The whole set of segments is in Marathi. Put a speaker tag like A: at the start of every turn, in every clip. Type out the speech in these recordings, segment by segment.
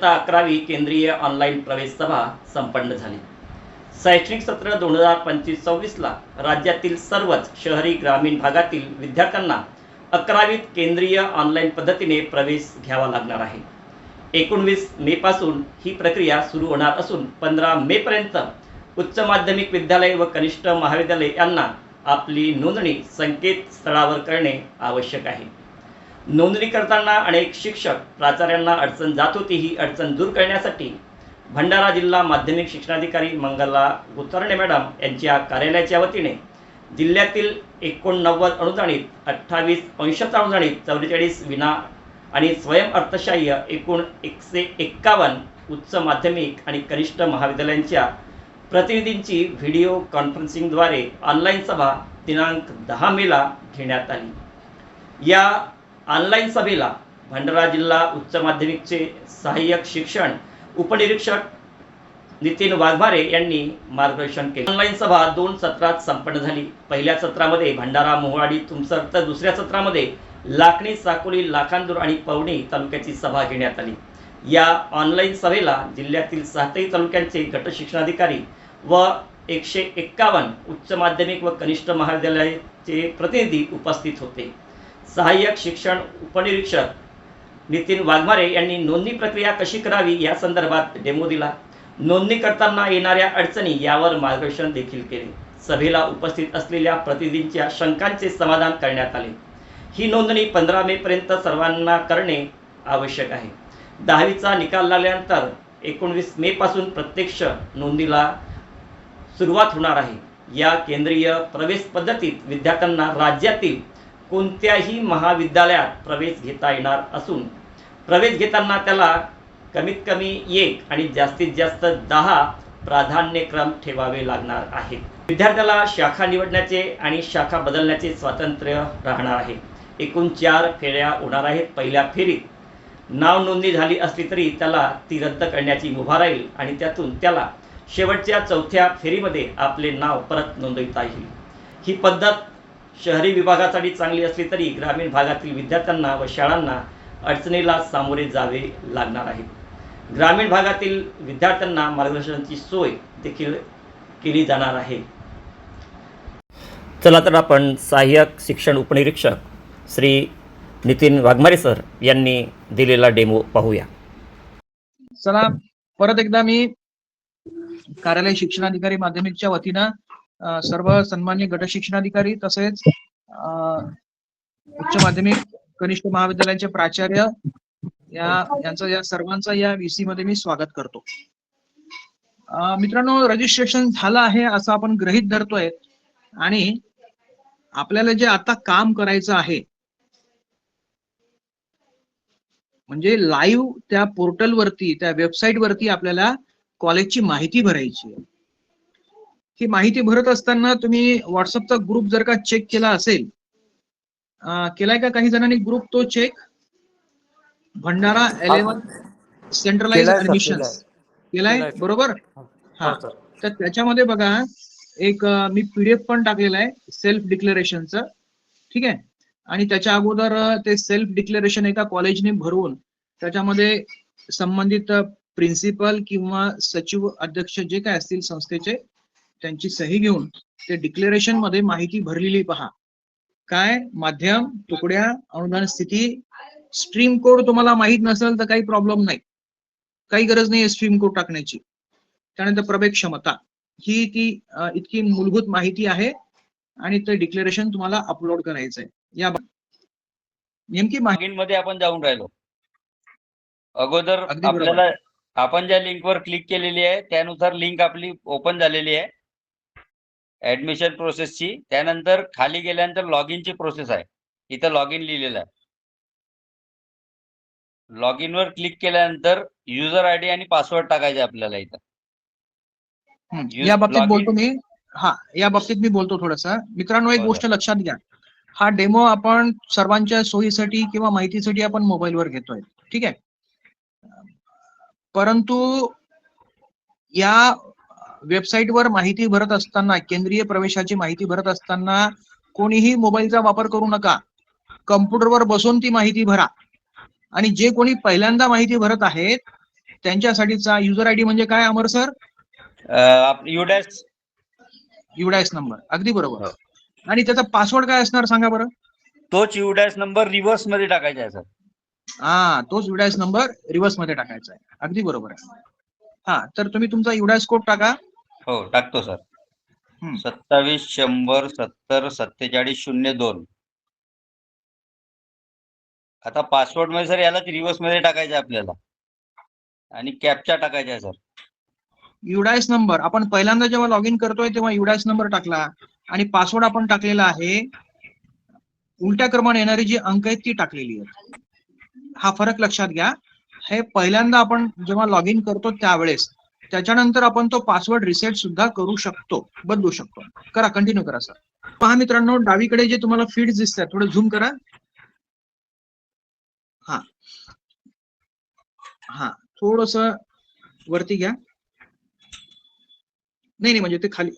A: इयत्ता अकरावी केंद्रीय ऑनलाईन प्रवेश सभा संपन्न झाली. शैक्षणिक सत्र दोन हजार पंचवीस सव्वीसला राज्यातील सर्वच शहरी ग्रामीण भागातील विद्यार्थ्यांना अकरावीत केंद्रीय ऑनलाईन पद्धतीने प्रवेश घ्यावा लागणार आहे. एकोणवीस मेपासून ही प्रक्रिया सुरू होणार असून पंधरा मेपर्यंत उच्च माध्यमिक विद्यालय व कनिष्ठ महाविद्यालय यांना आपली नोंदणी संकेतस्थळावर करणे आवश्यक आहे. नोंदणी करताना अनेक शिक्षक प्राचार्यांना अडचण जात होती ही अडचण दूर करण्यासाठी भंडारा जिल्हा माध्यमिक शिक्षणाधिकारी मंगला गुतरणे मॅडम यांच्या कार्यालयाच्या वतीने जिल्ह्यातील एकोणनव्वद अनुदानित अठ्ठावीस अंशत अनुदानित चौवेचाळीस विना आणि स्वयंअर्थसहाय्य एकूण एकशे एक्कावन्न उच्च माध्यमिक आणि कनिष्ठ महाविद्यालयांच्या प्रतिनिधींची व्हिडिओ कॉन्फरन्सिंगद्वारे ऑनलाईन सभा दिनांक दहा मेला घेण्यात आली. या ऑनलाईन सभेला भंडारा जिल्हा उच्च माध्यमिकचे सहाय्यक शिक्षण उपनिरीक्षक नितीन वाघमारे यांनी मार्गदर्शन केले. ऑनलाईन सभा दोन सत्रात संपन्न झाली. पहिल्या सत्रामध्ये भंडारा मोहाडी तुमसर तर दुसऱ्या सत्रामध्ये लाखणी साकोली लाखांदूर आणि पवणी तालुक्याची सभा घेण्यात आली. या ऑनलाईन सभेला जिल्ह्यातील सातही तालुक्यांचे गट शिक्षणाधिकारी व एकशे एक्कावन्न उच्च माध्यमिक व कनिष्ठ महाविद्यालयाचे प्रतिनिधी उपस्थित होते. सहाय्यक शिक्षण उपनिरीक्षक नितीन वाघमारे यांनी नोंदणी प्रक्रिया कशी करावी या संदर्भात डेमो दिला. नोंदणी करताना येणाऱ्या अडचणी यावर मार्गदर्शन देखील केले. सभेला उपस्थित असलेल्या प्रतिनिधींच्या शंकांचे समाधान करण्यात आले. ही नोंदणी पंधरा मे पर्यंत सर्वांना करणे आवश्यक आहे. दहावीचा निकाल लागल्यानंतर एकोणवीस मे पासून प्रत्यक्ष नोंदणीला सुरुवात होणार आहे. या केंद्रीय प्रवेश पद्धतीत विद्यार्थ्यांना राज्यातील कोणत्याही महाविद्यालयात प्रवेश घेता येणार असून प्रवेश घेताना त्याला कमीत कमी एक आणि जास्तीत जास्त दहा प्राधान्यक्रम ठेवावे लागणार आहेत. विद्यार्थ्याला शाखा निवडण्याचे आणि शाखा बदलण्याचे स्वातंत्र्य राहणार आहे. एकूण चार फेऱ्या होणार आहेत. पहिल्या फेरीत नाव नोंदणी झाली असली तरी त्याला ती रद्द करण्याची मुभा राहील आणि त्यातून त्याला शेवटच्या चौथ्या फेरीमध्ये आपले नाव परत नोंदविता येईल. ही पद्धत शहरी विभागासाठी चांगली असली तरी ग्रामीण भागातील विद्यार्थ्यांना व शाळांना अडचणीला सामोरे जावे लागणार आहे. ग्रामीण भागातील विद्यार्थ्यांना मार्गदर्शनाची सोय देखील केली जाणार आहे. चला तर आपण सहाय्यक शिक्षण उपनिरीक्षक श्री नितीन वाघमारे सर यांनी दिलेला डेमो पाहूया.
B: चला परत एकदा मी कार्यालय शिक्षणाधिकारी माध्यमिकच्या वतीनं सर्व सन्मान्य गट शिक्षणाधिकारी तसेच उच्च माध्यमिक कनिष्ठ महाविद्यालयाचे प्राचार्य या यांचं या सर्वांचं या व्हीसी मध्ये मी स्वागत करतो. मित्रांनो रजिस्ट्रेशन झालं आहे असं आपण ग्रहित धरतोय. आणि आपल्याला जे आता काम करायचं आहे म्हणजे लाईव्ह त्या पोर्टल वरती त्या वेबसाईट वरती आपल्याला कॉलेजची माहिती भरायची आहे. ही माहिती भरत असताना तुम्ही व्हॉट्सअपचा ग्रुप जर का चेक केला असेल केलाय का काही जणांनी ग्रुप तो check Bhandara eleven centralise admission
C: केलाय.
B: बरोबर? हा. तर त्याच्यामध्ये बघा एक मी पीडीएफ पण टाकलेला आहे सेल्फ डिक्लेरेशनचं ठीक आहे? आणि त्याच्या अगोदर ते सेल्फ डिक्लेरेशन एका कॉलेजने भरवून त्याच्यामध्ये संबंधित प्रिन्सिपल किंवा सचिव अध्यक्ष जे काय असतील संस्थेचे त्यांची सही घेऊन ते डिक्लेरेशनमध्ये माहिती भरलेली पहा. काय? माध्यम तुकड्या अनुदान स्थिती. स्ट्रीम कोड तुम्हाला माहीत नसेल तर काही प्रॉब्लेम नाही. काही गरज नाही स्ट्रीम कोड टाकण्याची. त्यानंतर प्रवेश क्षमता. ही ती इतकी मूलभूत माहिती आहे आणि ते डिक्लेरेशन तुम्हाला अपलोड करायचंय. या नेमकी
D: मध्ये आपण जाऊन राहिलो. अगोदर. आपल्याला आपण ज्या लिंकवर क्लिक केलेली आहे त्यानुसार लिंक आपली ओपन झालेली आहे. ऍडमिशन प्रोसेसची त्यानंतर खाली गेल्यानंतर लॉग इनची प्रोसेस आहे. इथं लॉग इन लिहिलेलं आहे. लॉग इन वर क्लिक केल्यानंतर युजर आय डी आणि पासवर्ड टाकायचे आपल्याला इथं.
B: या बाबतीत. बोलतो मी. हा या बाबतीत मी बोलतो थोडस. मित्रांनो एक. गोष्ट लक्षात घ्या. हा डेमो आपण सर्वांच्या सोयीसाठी किंवा माहितीसाठी आपण मोबाईलवर घेतोय. ठीक आहे? परंतु या वेबसाईटवर माहिती भरत असताना केंद्रीय प्रवेशाची माहिती भरत असताना कोणीही मोबाईलचा वापर करू नका. कम्प्युटरवर बसून ती माहिती भरा. आणि जे कोणी पहिल्यांदा माहिती भरत आहेत त्यांच्यासाठीचा युजर आय डी म्हणजे काय Amar sir
D: UDISE
B: UDISE number अगदी बरोबर.
D: हो.
B: आणि त्याचा पासवर्ड काय असणार सांगा बरं?
D: तोच युडॅस नंबर रिव्हर्समध्ये टाकायचा आहे सर
B: हा तोच युडायस नंबर रिव्हर्समध्ये टाकायचा आहे. अगदी बरोबर आहे. हा तर तुम्ही तुमचा युडायस कोड टाका.
D: हो टाकतो सर.
B: हम्म.
D: सत्तावीस शंभर सत्तर सत्तेचाळीस शून्य दोन. आता पासवर्डमध्ये सर यालाच रिव्हर्समध्ये टाकायचं आहे आपल्याला. आणि कॅपचा टाकायचा आहे सर.
B: UDISE number. आपण पहिल्यांदा जेव्हा लॉग इन करतोय तेव्हा युडायस नंबर टाकला. आणि पासवर्ड आपण टाकलेला आहे. उलट्या क्रमाने येणारी जी अंक आहेत ती टाकलेली आहेत. हा फरक लक्षात घ्या. हे पहिल्यांदा आपण जेव्हा लॉग इन करतो त्यावेळेस त्याच्यानंतर आपण तो पासवर्ड रिसेट सुद्धा करू शकतो बदलू शकतो. करा कंटिन्यू करा सर पहा मित्रांनो डावीकडे जे तुम्हाला फीड दिसतात थोडं झूम करा. हा. हा. थोडस वरती घ्या. नाही नाही म्हणजे ते खाली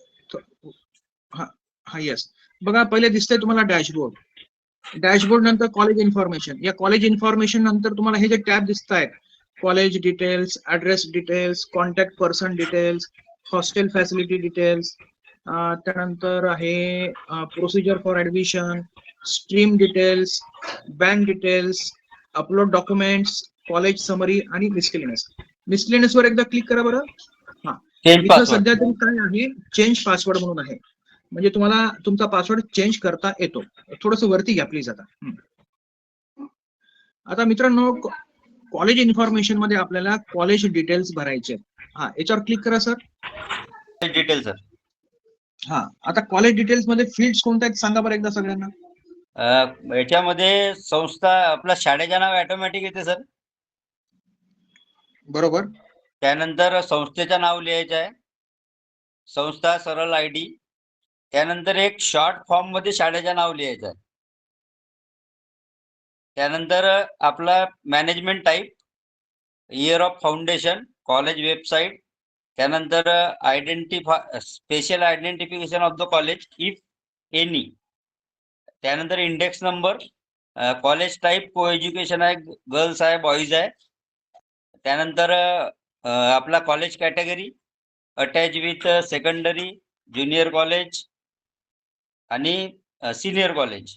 B: हा हा येस बघा पहिले दिसतंय तुम्हाला डॅशबोर्ड डॅशबोर्ड नंतर कॉलेज इन्फॉर्मेशन या कॉलेज इन्फॉर्मेशन नंतर तुम्हाला हे जे टॅब दिसत आहेत college details address details contact person details hostel facility details त्यानंतर आहे procedure for admission stream details bank details upload documents college summary आणि मिसकेलिनस मिसकेलिनस वर एकदा क्लिक करा बरं.
D: चेंज
B: इथं सध्या तरी काय आहे? चेंज पासवर्ड म्हणून आहे. म्हणजे तुम्हाला तुमचा पासवर्ड चेंज करता येतो. थोडस वरती घ्या प्लीज आता. आता मित्रांनो कॉलेज इन्फॉर्मेशनमध्ये आपल्याला कॉलेज डिटेल्स भरायचे. हा याच्यावर क्लिक करा सर
D: डिटेल सर
B: हा आता कॉलेज डिटेल्समध्ये फील्ड कोणत्या आहेत सांगा बरं एकदा सगळ्यांना.
D: अ, याच्यामध्ये संस्था आपला शाळेचे नाव ऑटोमॅटिक येते सर
B: बरोबर.
D: त्यानंतर संस्थेचं नाव लिहायचं आहे. संस्था सरळ आय डी. त्यानंतर एक शॉर्ट फॉर्ममध्ये शाळेचं नाव लिहायचं आहे. त्यानंतर आपला management type year of foundation college website त्यानंतर identify special identification of the college if any त्यानंतर index number college type co education आहे गर्ल्स आहे बॉईज आहे. त्यानंतर आपला college category attach with secondary junior college आणि सिनियर कॉलेज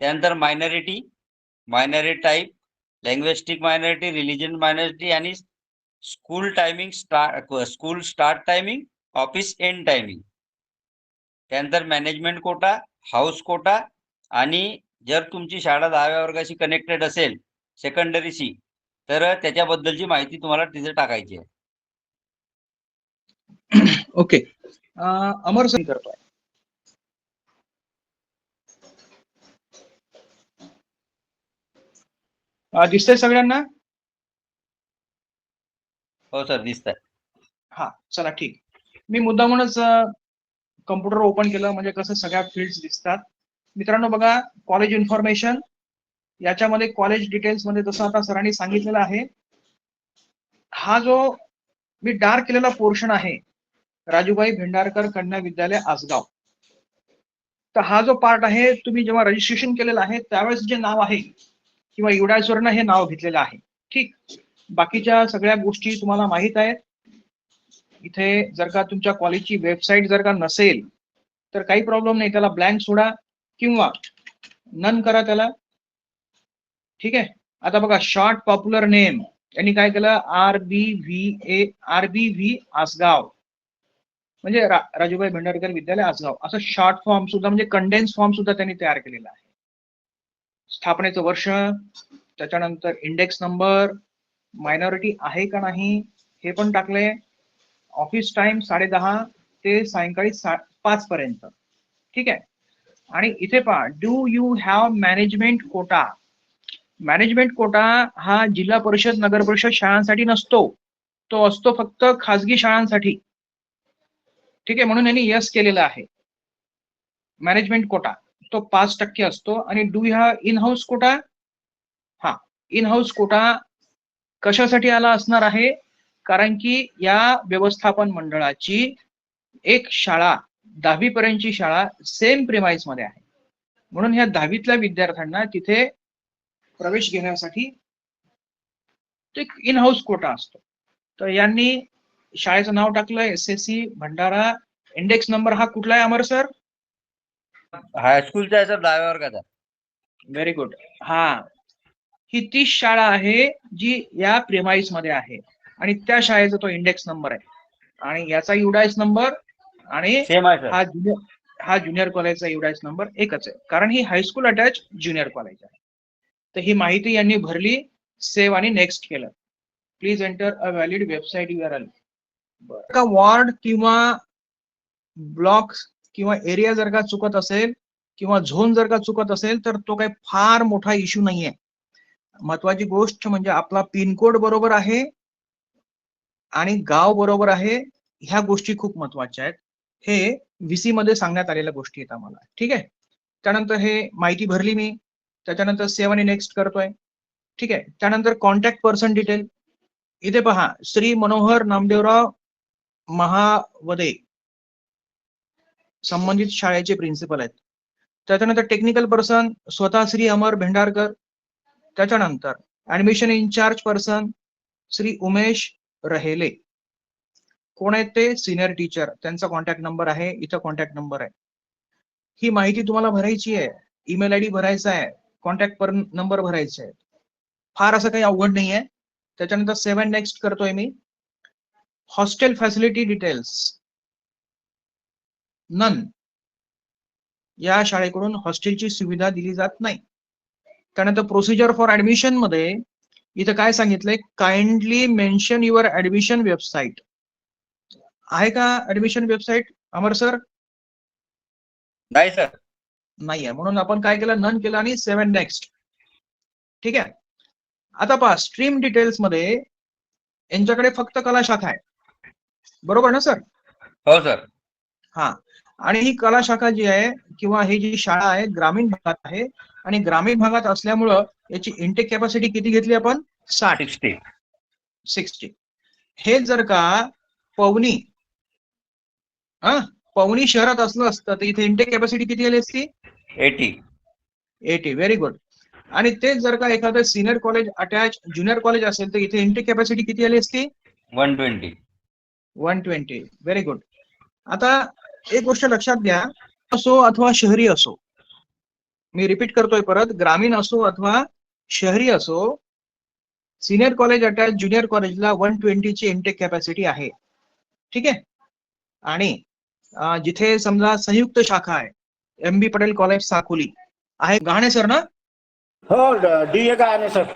D: त्यानंतर minority minority type linguistic minority religion minority आणि school timing start school start timing office end timing त्यानंतर मॅनेजमेंट कोटा हाऊस कोटा आणि जर तुमची शाळा दहाव्या वर्गाशी कनेक्टेड असेल सेकंडरीशी तर त्याच्याबद्दलची माहिती तुम्हाला तिथे टाकायची आहे.
B: ओके अमर सर करतोय. दिसतंय सगळ्यांना?
D: हो सर दिसत आहे
B: हा चला ठीक. मी मुद्दामूनच कम्प्युटर ओपन केलं म्हणजे कसं सगळ्या फील्ड्स दिसतात. मित्रांनो बघा कॉलेज इन्फॉर्मेशन याच्यामध्ये कॉलेज डिटेल्समध्ये जसं आता सरांनी सांगितलेलं आहे हा जो मी डार्क केलेला पोर्शन आहे राजूबाई भेंडारकर कन्या विद्यालय आसगाव. तर हा जो पार्ट आहे तुम्ही जेव्हा रजिस्ट्रेशन केलेलं आहे त्यावेळेस जे नाव आहे किंवा युडायसवरनं हे नाव घेतलेलं आहे. ठीक. बाकीच्या सगळ्या गोष्टी तुम्हाला माहीत आहेत. इथे जर का तुमच्या कॉलेजची वेबसाईट जर का नसेल तर काही प्रॉब्लेम नाही. त्याला ब्लँक सोडा किंवा नन करा त्याला. ठीक आहे? आता बघा शॉर्ट पॉप्युलर नेम. यांनी काय केलं? R B V A R B V Asgaon. म्हणजे रा, राजूभाई भंडारकर विद्यालय आसगाव. असं शॉर्ट फॉर्म सुद्धा म्हणजे कंडेन्स फॉर्म सुद्धा त्यांनी तयार केलेला आहे. स्थापनेचं वर्ष त्याच्यानंतर इंडेक्स नंबर मायनॉरिटी आहे का नाही हे पण टाकले. ऑफिस टाइम साडे दहा ते सायंकाळी पाच पर्यंत. ठीक आहे? आणि इथे पहा do you have management quota management quota हा जिल्हा परिषद नगर परिषद शाळांसाठी नसतो. तो असतो फक्त खाजगी शाळांसाठी. ठीक आहे? म्हणून यांनी यस केलेला आहे. मॅनेजमेंट कोटा तो पाच टक्के असतो. आणि डू ह्या इन हाऊस कोटा हा इन हाऊस कोटा कशासाठी आला असणार आहे? कारण की या व्यवस्थापन मंडळाची एक शाळा दहावी पर्यंतची शाळा सेम प्रिमाइसमध्ये आहे. म्हणून ह्या दहावीतल्या विद्यार्थ्यांना तिथे प्रवेश घेण्यासाठी तो एक इन हाऊस कोटा असतो. तर यांनी शाळेचं नाव टाकलं S S C Bhandara index number हा कुठला आहे अमर सर?
D: हायस्कूलचा आहे सर दहाव्या वर्गाचा.
B: व्हेरी गुड हा. ही ती शाळा आहे जी या प्रेमाईसमध्ये आहे. आणि त्या शाळेचा तो इंडेक्स नंबर आहे. आणि याचा युडायस नंबर आणि
D: सेम आहे सर
B: हा ज्युनियर हा ज्युनियर कॉलेजचा युडायस नंबर एकच आहे. कारण ही high school attach junior college आहे. तर ही माहिती यांनी भरली सेव्ह आणि नेक्स्ट केलं. Please enter a valid website U R L का वॉर्ड किंवा ब्लॉक किंवा एरिया जर का चुकत असेल किंवा झोन जर का चुकत असेल तर तो काही फार मोठा इश्यू नाहीये. महत्वाची गोष्ट म्हणजे आपला पिनकोड बरोबर आहे आणि गाव बरोबर आहे ह्या गोष्टी खूप महत्त्वाच्या आहेत. हे व्हीसी मध्ये सांगण्यात आलेल्या गोष्टी आहेत आम्हाला. ठीक आहे? त्यानंतर हे माहिती भरली मी. त्याच्यानंतर सेवन ए नेक्स्ट करतोय. ठीक आहे? त्यानंतर कॉन्टॅक्ट पर्सन डिटेल इथे पहा श्री मनोहर नामदेवराव महावदे. संबंधित शाळेचे प्रिन्सिपल आहेत. त्याच्यानंतर टेक्निकल पर्सन स्वतः श्री अमर भेंडारकर त्याच्यानंतर admission incharge person Shri Umesh Rahele. कोण आहेत ते? सिनियर टीचर त्यांचा कॉन्टॅक्ट नंबर आहे. इथं कॉन्टॅक्ट नंबर आहे. ही माहिती तुम्हाला भरायची आहे. ईमेल आय डी भरायचा आहे. कॉन्टॅक्ट पर नंबर भरायचा आहे फार असं काही अवघड नाही आहे त्याच्यानंतर सेवन नेक्स्ट करतोय मी. Hostel facility details none. या शाळेकडून हॉस्टेलची सुविधा दिली जात नाही. त्यानंतर प्रोसिजर फॉर ऍडमिशनमध्ये इथं काय सांगितलंय? Kindly mention your admission website आहे का ऍडमिशन वेबसाईट अमर सर
D: नाही सर
B: नाही आहे म्हणून आपण काय केलं? नन केलं आणि सेव्हन नेक्स्ट ठीक आहे? आता पहा स्ट्रीम डिटेल्समध्ये यांच्याकडे फक्त कला शाखा आहे. बरोबर ना सर
D: हो सर
B: हा. आणि ही कला शाखा जी आहे किंवा ही जी शाळा आहे ग्रामीण भागात आहे. आणि ग्रामीण भागात असल्यामुळं याची इंटेक कॅपॅसिटी किती घेतली आपण? साठ.
D: सिक्स्टी.
B: सिक्स्टी. हे जर का पवनी हा पवनी शहरात असलं असतं तर इथे इंटेक कॅपॅसिटी किती आली असती?
D: एटी.
B: एटी. व्हेरी गुड आणि तेच जर का एखादं senior college attach junior college असेल तर इथे इंटेक कॅपॅसिटी किती आली असती?
D: One twenty.
B: One twenty. Very good आता एक गोष्ट लक्षात घ्या असो अथवा शहरी असो. मी रिपीट करतोय परत ग्रामीण असो अथवा शहरी असो सिनियर कॉलेज अटॅच ज्युनियर कॉलेजला वन ट्वेंटीची इंटेक कॅपॅसिटी आहे. ठीक आहे? आणि जिथे समजा संयुक्त शाखा आहे M B Patel college Sakoli आहे गहाणे सर ना?
C: हो डी ए काय सर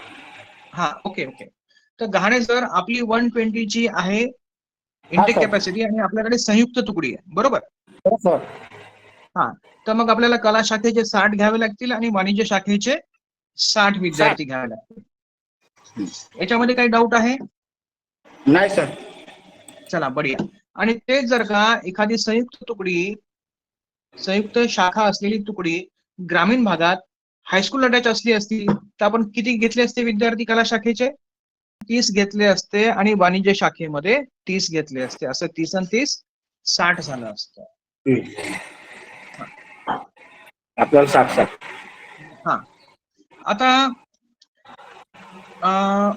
B: हा ओके ओके तर गहाणे सर आपली वन ट्वेंटीची आहे इंटेक. कॅपॅसिटी आणि आपल्याकडे संयुक्त तुकडी आहे. बरोबर?
C: हो सर
B: तर मग आपल्याला कला शाखेचे साठ घ्यावे लागतील आणि वाणिज्य शाखेचे साठ विद्यार्थी घ्यावे लागतील. याच्यामध्ये काही डाऊट आहे?
C: नाही सर
B: चला बढिया. आणि ते जर का एखादी संयुक्त तुकडी संयुक्त शाखा असलेली तुकडी ग्रामीण भागात हायस्कूल अटॅच असली असती तर आपण किती घेतले असते विद्यार्थी कला शाखेचे? तीस घेतले असते आणि वाणिज्य शाखेमध्ये तीस घेतले असते. असं तीस आणि तीस साठ झालं असतं.
C: आपल्याला साठ साठ.
B: हा. आता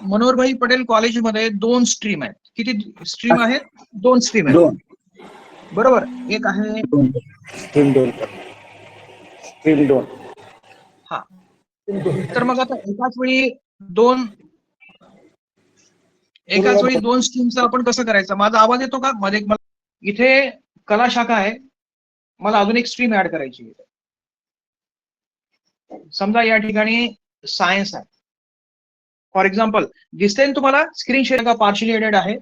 B: मनोहरभाई पटेल कॉलेजमध्ये दोन स्ट्रीम आहेत. किती स्ट्रीम आहेत? दोन स्ट्रीम आहेत.
C: दोन.
B: बरोबर? एक आहे
C: दोन. स्ट्रीम दोन. स्ट्रीम दोन.
B: हा. तर मग आता एकाच वेळी दोन एकाच वेळी दोन स्ट्रीमचं आपण कसं करायचं? माझा आवाज येतो का? मध्ये इथे कला शाखा आहे. मला अजून एक स्ट्रीम ऍड करायची आहे. समजा या ठिकाणी सायन्स आहे. फॉर एक्झाम्पल दिसतंय ना तुम्हाला? स्क्रीन शेअर का पार्शली एडेड आहे?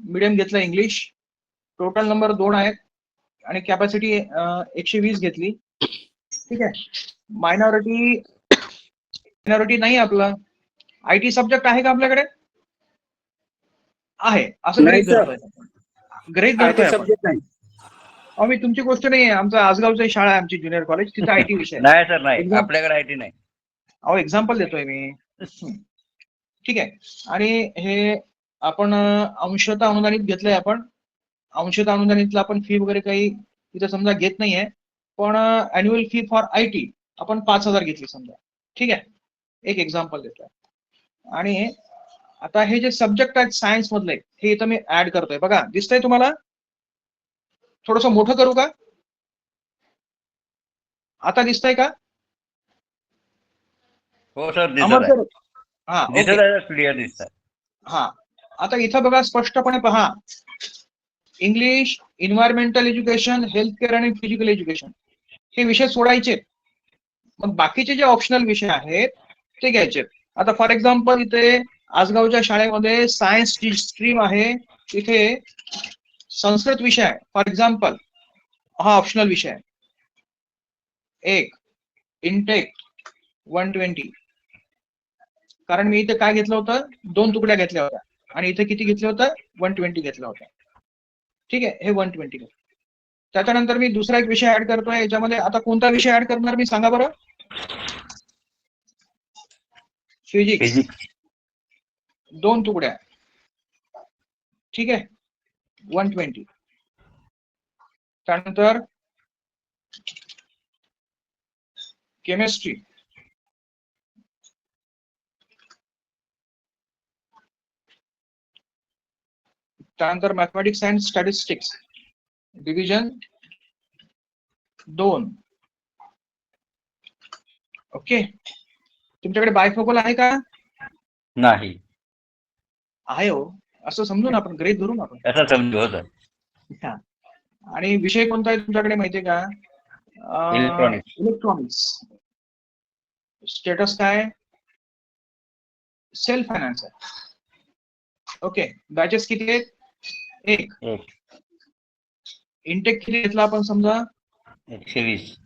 B: मीडियम घेतलं इंग्लिश टोटल नंबर दोन आहेत. आणि कॅपॅसिटी एकशे वीस घेतली. ठीक आहे? मायनॉरिटी मायनॉरिटी नाही आपलं. आय टी सब्जेक्ट आहे का आपल्याकडे? आहे. असं
C: नाही.
B: धरतोय.
C: नाही.
B: अहो मी तुमची गोष्ट नाही आहे आमचं आजगावची शाळा आहे आमची ज्युनियर कॉलेज. तिथं आय टी विषय.
D: नाही सर नाही. आपल्याकडे आयटी नाही.
B: अहो एक्झाम्पल देतोय मी. ठीक आहे. आणि हे आपण अंशतः अनुदानित घेतलंय आपण. अंशतः अनुदानितला आपण फी वगैरे काही इथं समजा घेत नाहीये. पण annual fee for I T आपण पाच हजार घेतली समजा. ठीक आहे. एक एक्झाम्पल देतोय. आणि आता हे जे सब्जेक्ट आहेत सायन्स मधले हे इथं मी ऍड करतोय. बघा दिसतंय तुम्हाला? थोडस मोठं करू का? आता दिसतंय का?
D: हो सर
B: हा
D: क्लिअर दिसत
B: हा. आता इथं बघा स्पष्टपणे पहा. English environmental education health care आणि फिजिकल एज्युकेशन हे विषय सोडायचे. मग बाकीचे जे ऑप्शनल विषय आहेत ते घ्यायचे. आता फॉर एक्झाम्पल इथे आसगावच्या शाळेमध्ये सायन्स ची स्ट्रीम आहे. तिथे संस्कृत विषय आहे फॉर एक्झाम्पल हा ऑप्शनल विषय आहे. एक इनटेक वन ट्वेंटी कारण मी इथे काय घेतलं होतं? दोन तुकड्या घेतल्या होत्या. आणि इथे किती घेतलं होतं? वन ट्वेंटी घेतलं होतं. ठीक आहे? हे वन ट्वेंटी त्याच्यानंतर मी दुसरा एक विषय ऍड करतोय. याच्यामध्ये आता कोणता विषय ऍड करणार मी सांगा बरं? फिजिक्स दोन तुकड्या ठीक आहे? वन ट्वेंटी केमिस्ट्री त्यानंतर मॅथमॅटिक्स अँड स्टॅटिस्टिक्स डिव्हिजन दोन. ओके तुमच्याकडे बायफोकल आहे का?
D: नाही.
B: आहे हो. असं समजून आपण ग्रेड धरून आपण.
D: असं समजू हो
B: हा. आणि विषय कोणता आहे तुमच्याकडे माहितीये का. इलेक्ट्रॉनिक्स स्टेटस काय? सेल्फ फायनान्स आहे ओके बॅचेस किती आहेत? एक.
D: एक.
B: इंटेक किती घेतला आपण समजा?
D: एकशे वीस.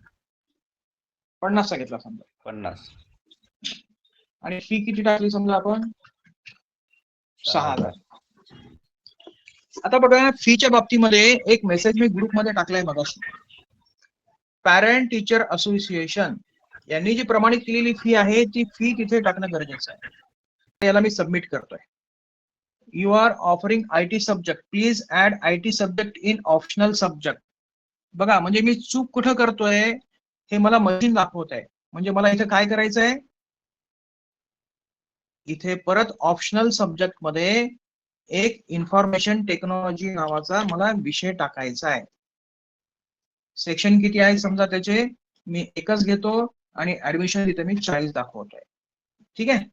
B: पन्नासचा घेतला समजा.
D: पन्नास.
B: आणि फी किती टाकली समजा आपण? सहा हजार. आता बघा फीच्या बाबतीमध्ये एक मेसेज मी ग्रुपमध्ये टाकलाय मगाशी. पॅरेंट टीचर असोसिएशन यांनी जी प्रमाणित केलेली फी आहे ती फी तिथे टाकणं गरजेचं आहे. याला मी सबमिट करतोय. You are offering I T subject please add I T subject in optional subject बघा म्हणजे मी चूक कुठं करतोय हे मला मशीन दाखवत आहे म्हणजे मला इथे काय करायचं आहे इथे परत ऑप्शनल सब्जेक्टमध्ये एक इन्फॉर्मेशन टेक्नॉलॉजी नावाचा मला विषय टाकायचा आहे. सेक्शन किती आहे समजा त्याचे? मी एकच घेतो आणि ऍडमिशन तिथे मी चाळीस दाखवतोय. ठीक आहे?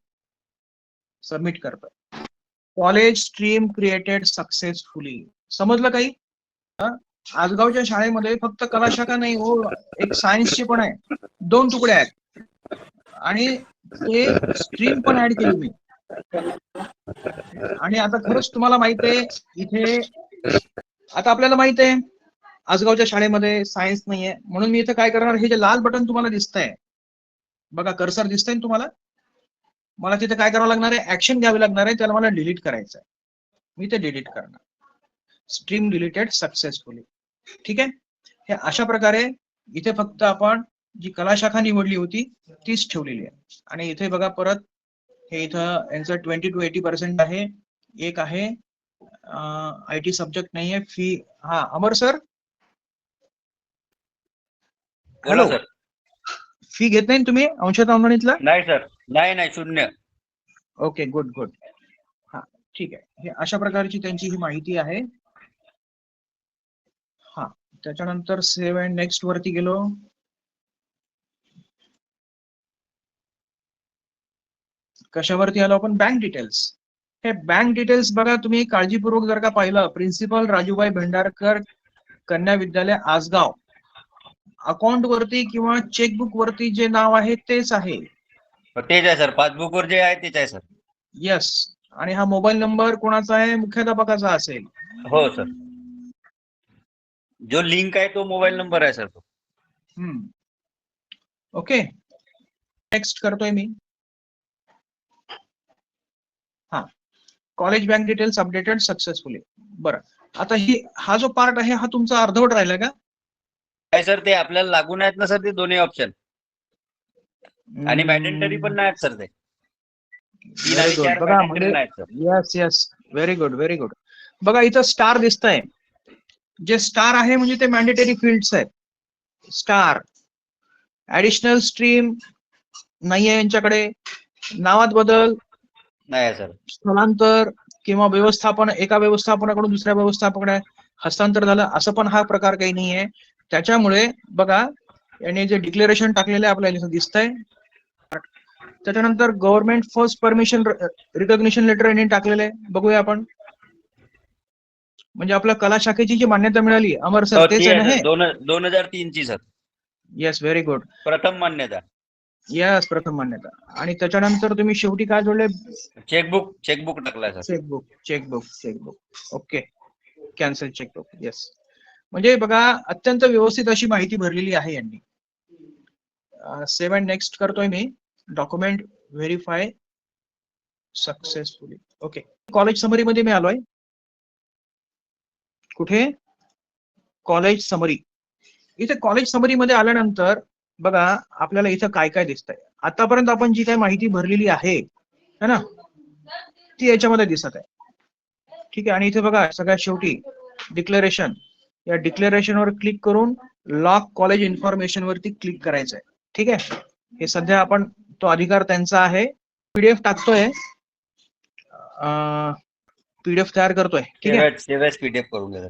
B: सबमिट करतोय. कॉलेज स्ट्रीम क्रिएटेड सक्सेसफुली समजलं काही? आजगावच्या शाळेमध्ये फक्त कलाशाखा नाही हो एक सायन्सची पण आहे. दोन तुकडे आहेत. आणि ते स्ट्रीम पण ऍड केली मी. आणि आता खरंच तुम्हाला माहीत आहे इथे आता आपल्याला माहीत आहे आजगावच्या शाळेमध्ये सायन्स नाहीये. म्हणून मी इथे काय करणार हे जे लाल बटन तुम्हाला दिसतंय बघा कर्सर दिसतंय ना तुम्हाला? मला तिथे काय करावं लागणार आहे ऍक्शन घ्यावी लागणार आहे त्याला मला डिलीट करायचं आहे. मी ते डिलीट करणार. स्ट्रीम डिलीटेड सक्सेसफुली ठीक आहे? हे अशा प्रकारे इथे फक्त आपण जी कला शाखा निवडली होती तीच ठेवलेली आहे. आणि इथे बघा परत हे इथं यांचं ट्वेंटी टू एटी पर्सेंट आहे. एक आहे आय टी सब्जेक्ट नाहीये फी हा Amar sir Hello.
D: Sir
B: fee घेत नाही तुम्ही अंशता अंगणीतला
D: नाही सर नाही नाही शून्य.
B: ओके गुड गुड हा ठीक आहे. हे अशा प्रकारची त्यांची ही माहिती आहे. हा त्याच्यानंतर सेव्ह अँड नेक्स्ट वरती गेलो. कशावरती आलो आपण? बँक डिटेल्स हे बँक डिटेल्स बघा तुम्ही काळजीपूर्वक जर का पाहिलं प्रिन्सिपल राजूबाई भेंडारकर कन्या विद्यालय आसगाव. अकाउंट वरती किंवा चेकबुक वरती जे नाव आहे तेच आहे.
D: तेच आहे सर पासबुक वर जे आहे तेच आहे सर
B: येस आणि हा मोबाईल नंबर कोणाचा आहे? मुख्याध्यापकाचा असेल.
D: हो सर जो लिंक आहे तो मोबाईल नंबर आहे सर तो
B: हम्म. ओके नेक्स्ट करतोय मी. हा. College bank details updated successfully बरं. आता ही हा जो पार्ट आहे हा तुमचा अर्धवट राहिला का?
D: काय सर ते आपल्याला लागून आहेत ना सर ते दोन्ही ऑप्शन आणि मॅडेंटरी पण नाही आहेत सर ते. नाहीत
B: yes yes very good very good बघा इथं स्टार दिसतंय. जे स्टार आहे म्हणजे ते मॅन्डेटरी फील्ड्स आहेत. स्टार ऍडिशनल स्ट्रीम नाहीये यांच्याकडे. नावात बदल.
D: नाही सर.
B: स्थलांतर किंवा व्यवस्थापन एका व्यवस्थापनाकडून दुसऱ्या व्यवस्थापनाकडे हस्तांतर झालं असं पण हा प्रकार काही नाही आहे. त्याच्यामुळे बघा यांनी जे डिक्लेरेशन टाकलेलं आहे आपल्याला दिसतंय. त्याच्यानंतर government first permission recognition letter यांनी टाकलेलं आहे. बघूया आपण. म्हणजे आपल्या कला शाखेची जी मान्यता मिळाली अमर सर तेच हे?
D: दोन हजार तीन ची सर.
B: येस व्हेरी गुड
D: प्रथम मान्यता.
B: येस प्रथम मान्यता. आणि त्याच्यानंतर तुम्ही शेवटी काय जोडले?
D: चेकबुक चेकबुक टाकलाय sir
B: chequebook chequebook chequebook okay cancel chequebook yes म्हणजे बघा अत्यंत व्यवस्थित अशी माहिती भरलेली आहे यांनी. सेवन नेक्स्ट करतोय मी. Document verify successfully okay college summary मध्ये मी आलोय. कुठे? कॉलेज समरी इथे कॉलेज समरी मध्ये आल्यानंतर बघा आपल्याला इथं काय काय दिसतंय? आतापर्यंत आपण जी काही माहिती भरलेली आहे है ना? ती याच्यामध्ये दिसत आहे. ठीक आहे आणि इथे बघा सगळ्यात शेवटी डिक्लेरेशन या डिक्लेरेशन वर क्लिक करून लॉक कॉलेज इन्फॉर्मेशन वरती क्लिक करायचं आहे ठीक आहे? हे सध्या आपण तो अधिकार त्यांचा आहे. पीडीएफ टाकतोय. पीडीएफ तयार करतोय. ठीक आहे?
D: पीडीएफ करून घ्या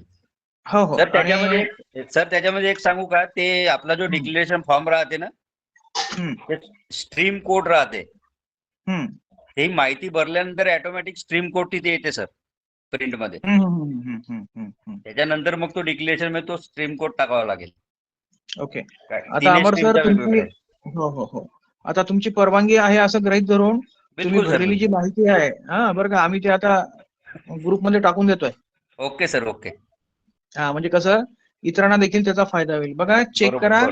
B: हो हो.
D: सर त्याच्यामध्ये सर त्याच्यामध्ये एक सांगू का? ते आपला जो. डिक्लेरेशन फॉर्म राहते ना ते स्ट्रीम कोड राहते. ही माहिती भरल्यानंतर ऑटोमॅटिक स्ट्रीम कोड तिथे येते सर
B: प्रिंटमध्ये.
D: त्याच्यानंतर मग तो डिक्लेरेशनमध्ये तो स्ट्रीम कोड टाकावा लागेल.
B: ओके आता अमर सर. हो हो हो. आता तुमची परवानगी आहे असं गृहीत धरून तुम्ही
D: बिलकुल
B: भरलेली जी माहिती आहे हा बरं का आम्ही ते आता ग्रुपमध्ये टाकून देतोय.
D: ओके सर ओके
B: हा म्हणजे कसं इतरांना देखील त्याचा फायदा होईल. बघा चेक करा.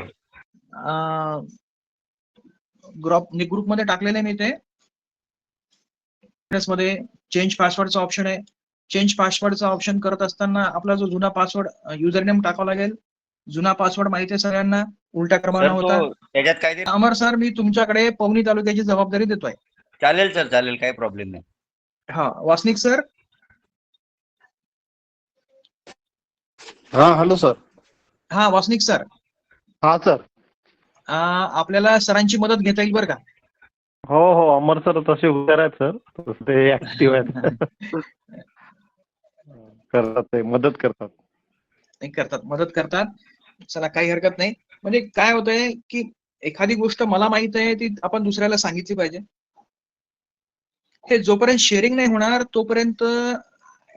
B: ग्रुप ग्रुपमध्ये टाकलेले मी ते. मध्ये चेंज पासवर्डचा ऑप्शन आहे. चेंज पासवर्डचा ऑप्शन करत असताना आपला जो जुना पासवर्ड युजर नेम टाकावा लागेल. जुना पासवर्ड माहिती आहे सगळ्यांना उलट्या क्रमाने
D: सर
B: होता.
D: त्याच्यात काहीतरी
B: अमर सर मी तुमच्याकडे पवनी तालुक्याची जबाबदारी देतोय.
D: चालेल सर चालेल काही प्रॉब्लेम नाही.
B: हा वासनिक सर
C: हा हॅलो सर
B: हा वासनिक सर
C: हा सर
B: आपल्याला सरांची मदत घेता येईल बरं का?
C: हो हो अमर सर तसे हुशार आहेत सर ते ऍक्टिव्ह आहेत. करतात ते मदत करतात.
B: नाही करतात. मदत करतात. चला काही हरकत नाही. म्हणजे काय होतंय की एखादी गोष्ट मला माहीत आहे ती आपण दुसऱ्याला सांगितली पाहिजे. हे जोपर्यंत शेअरिंग नाही होणार तोपर्यंत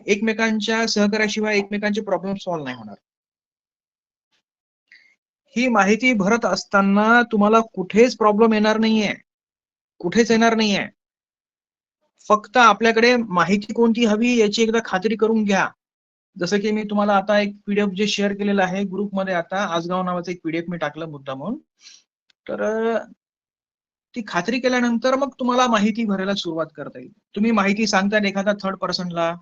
B: एकमेकांच्या सहकार्याशिवाय एकमेकांचे प्रॉब्लेम सॉल्व्ह नाही होणार. ही माहिती भरत असताना तुम्हाला कुठेच प्रॉब्लेम येणार नाहीये. कुठेच येणार नाहीये. फक्त आपल्याकडे माहिती कोणती हवी याची एकदा खात्री करून घ्या. जसं की मी तुम्हाला आता एक पीडीएफ जे शेअर केलेलं आहे ग्रुपमध्ये आता आजगाव नावाचं एक पीडीएफ मी टाकलं मुद्दा म्हणून तर ती खात्री केल्यानंतर मग तुम्हाला माहिती भरायला सुरुवात करता येईल. तुम्ही माहिती सांगताय एखादा थर्ड पर्सनला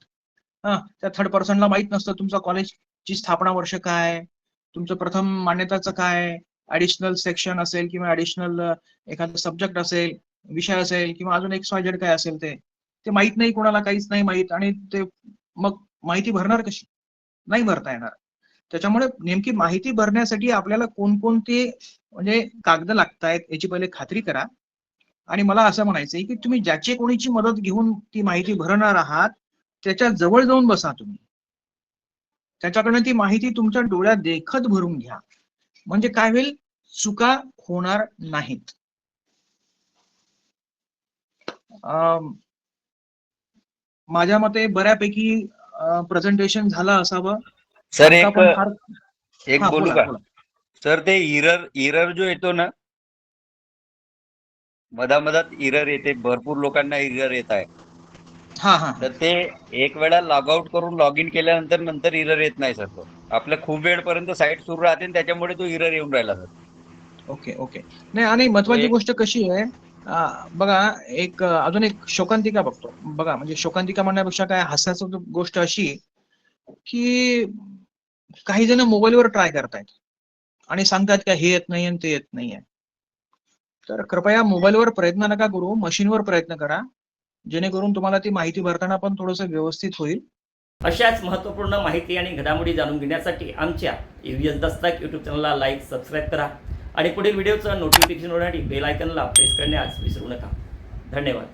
B: त्या थर्ड पर्सनला माहीत नसतं तुमचा कॉलेजची स्थापना वर्ष काय तुमचं प्रथम मान्यताचं काय ऍडिशनल सेक्शन असेल किंवा ऍडिशनल एखादं सब्जेक्ट असेल विषय असेल किंवा अजून एक वाय काय असेल ते ते माहीत नाही कोणाला काहीच नाही माहीत आणि ते मग माहिती भरणार कशी? नाही भरता येणार. त्याच्यामुळे नेमकी माहिती भरण्यासाठी आपल्याला कोणकोणते म्हणजे कागद लागतायत याची पहिले खात्री करा. आणि मला असं म्हणायचंय की तुम्ही ज्याची कोणीची मदत घेऊन ती माहिती भरणार आहात त्याच्याजवळ जाऊन बसा तुम्ही. त्याच्याकडनं ती माहिती तुमच्या डोळ्यात देखत भरून घ्या. म्हणजे काय होईल? चुका होणार नाहीत. माझ्या मते बऱ्यापैकी प्रेझेंटेशन झालं असावं.
D: सर एक एक
B: हा,
D: बोलू का. सर ते इरर इरर जो येतो ना मधामधात इरर येते भरपूर लोकांना इरर येत आहे. तर ते एक वेळा लॉग आउट करून लॉग इन केल्यानंतर नंतर इरर येत नाही सर. तो आपल्या खूप वेळपर्यंत साईट सुरू राहते आणि त्याच्यामुळे तो इरर येऊन राहिला सर.
B: Okay okay. नाही आणि महत्वाची गोष्ट कशी आहे बघा एक अजून एक शोकांतिका बघतो. बघा म्हणजे शोकांतिका म्हणण्यापेक्षा काय हास्याचं गोष्ट अशी की काही जण मोबाईलवर ट्राय करतायत आणि सांगतात का हे येत नाही आणि ते येत नाहीये. तर कृपया मोबाईलवर प्रयत्न नका करू मशीनवर प्रयत्न करा. जेणेकरून तुम्हाला ती माहिती भरताना पण थोडंसं व्यवस्थित होईल.
A: अशाच महत्त्वपूर्ण माहिती आणि घडामोडी जाणून घेण्यासाठी आमच्या एव्हीएस दस्ताक यूट्यूब चॅनलला लाईक सबस्क्राईब करा आणि पुढील व्हिडिओचं नोटिफिकेशन होण्यासाठी बेल आयकनला प्रेस करण्यास विसरू नका. धन्यवाद.